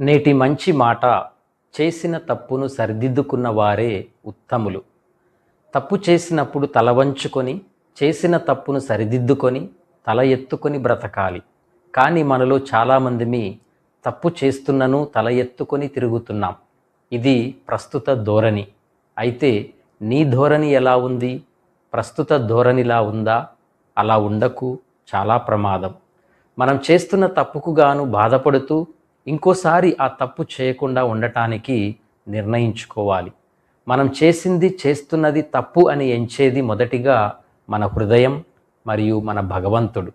నేటి మంచి మాట చేసిన తప్పును సరిదిద్దుకున్న వారే ఉత్తములు. తప్పు చేసినప్పుడు తల వంచుకొని చేసిన తప్పును సరిదిద్దుకొని తల ఎత్తుకొని బ్రతకాలి. కానీ మనలో చాలామందిమి తప్పు చేస్తున్నను తల ఎత్తుకొని తిరుగుతున్నాం. ఇది ప్రస్తుత ధోరణి. అయితే నీ ధోరణి ఎలా ఉంది? ప్రస్తుత ధోరణిలా ఉందా? అలా ఉండకు చాలా ప్రమాదం. మనం చేస్తున్న తప్పుకు గాను బాధపడుతూ ఇంకోసారి ఆ తప్పు చేయకుండా ఉండటానికి నిర్ణయించుకోవాలి. మనం చేసింది చేస్తున్నది తప్పు అని ఎంచేది మొదటిగా మన హృదయం మరియు మన భగవంతుడు.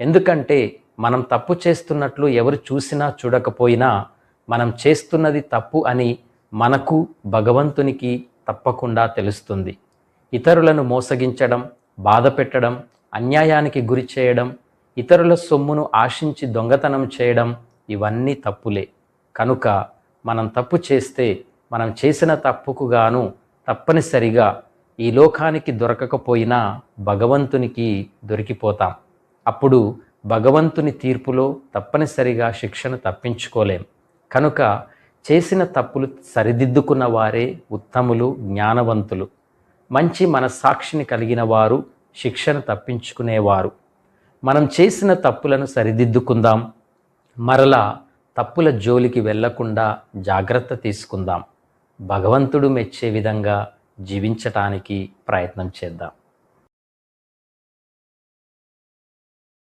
ఎందుకంటే మనం తప్పు చేస్తున్నట్లు ఎవరు చూసినా చూడకపోయినా మనం చేస్తున్నది తప్పు అని మనకు భగవంతునికి తప్పకుండా తెలుస్తుంది. ఇతరులను మోసగించడం బాధ పెట్టడం అన్యాయానికి గురి చేయడం ఇతరుల సొమ్మును ఆశించి దొంగతనం చేయడం ఇవన్నీ తప్పులే. కనుక మనం తప్పు చేస్తే మనం చేసిన తప్పుకు గాను తప్పనిసరిగా ఈ లోకానికి దొరకకపోయినా భగవంతునికి దొరికిపోతాం. అప్పుడు భగవంతుని తీర్పులో తప్పనిసరిగా శిక్షను తప్పించుకోలేం. కనుక చేసిన తప్పులు సరిదిద్దుకున్న వారే ఉత్తములు జ్ఞానవంతులు. మంచి మనస్సాక్షిని కలిగిన వారు శిక్షను తప్పించుకునేవారు. మనం చేసిన తప్పులను సరిదిద్దుకుందాం. మరలా తప్పుల జోలికి వెళ్ళకుండా జాగ్రత్త తీసుకుందాం. భగవంతుడు మెచ్చే విధంగా జీవించటానికి ప్రయత్నం చేద్దాం.